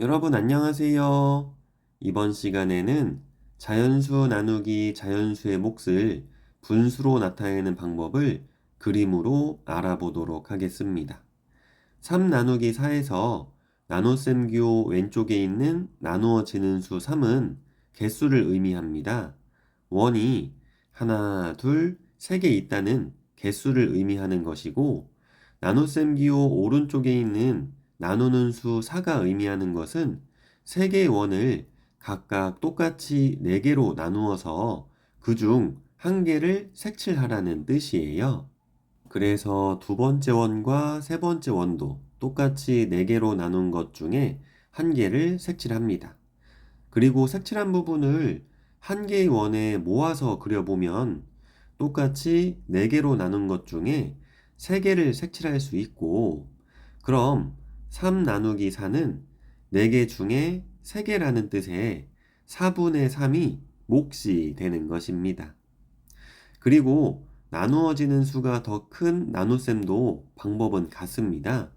여러분 안녕하세요. 이번 시간에는 자연수 나누기 자연수의 몫을 분수로 나타내는 방법을 그림으로 알아보도록 하겠습니다. 3 나누기 4에서 나눗셈 기호 왼쪽에 있는 나누어지는 수 3은 개수를 의미합니다. 원이 하나, 둘, 세 개 있다는 개수를 의미하는 것이고 나눗셈 기호 오른쪽에 있는 나누는 수 4가 의미하는 것은 세 개의 원을 각각 똑같이 4개로 나누어서 그 중 한 개를 색칠하라는 뜻이에요. 그래서 두 번째 원과 세 번째 원도 똑같이 4개로 나눈 것 중에 한 개를 색칠합니다. 그리고 색칠한 부분을 한 개의 원에 모아서 그려보면 똑같이 4개로 나눈 것 중에 3개를 색칠할 수 있고 그럼 3 나누기 4는 4개 중에 3개라는 뜻의 4분의 3이 몫이 되는 것입니다. 그리고 나누어지는 수가 더 큰 나눗셈도 방법은 같습니다.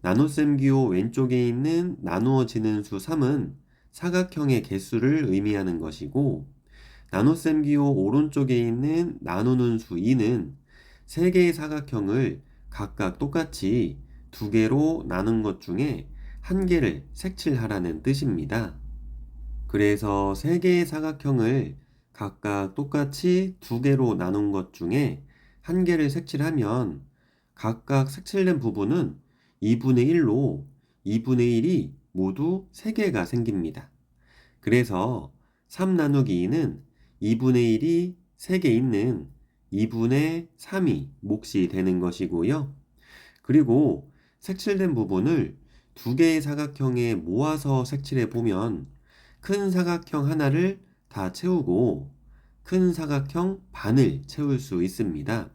나눗셈 기호 왼쪽에 있는 나누어지는 수 3은 사각형의 개수를 의미하는 것이고 나눗셈 기호 오른쪽에 있는 나누는 수 2는 3개의 사각형을 각각 똑같이 2개로 나눈 것 중에 한 개를 색칠하라는 뜻입니다. 그래서 3개의 사각형을 각각 똑같이 2개로 나눈 것 중에 한 개를 색칠하면 각각 색칠된 부분은 2분의 1로 2분의 1이 모두 3개가 생깁니다. 그래서 3 나누기 2는 2분의 1이 3개 있는 2분의 3이 몫이 되는 것이고요. 그리고 색칠된 부분을 두 개의 사각형에 모아서 색칠해 보면 큰 사각형 하나를 다 채우고 큰 사각형 반을 채울 수 있습니다.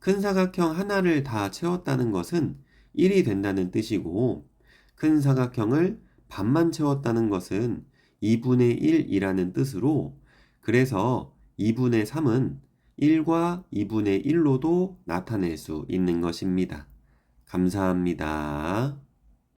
큰 사각형 하나를 다 채웠다는 것은 1이 된다는 뜻이고 큰 사각형을 반만 채웠다는 것은 2분의 1이라는 뜻으로 그래서 2분의 3은 1과 2분의 1로도 나타낼 수 있는 것입니다. 감사합니다.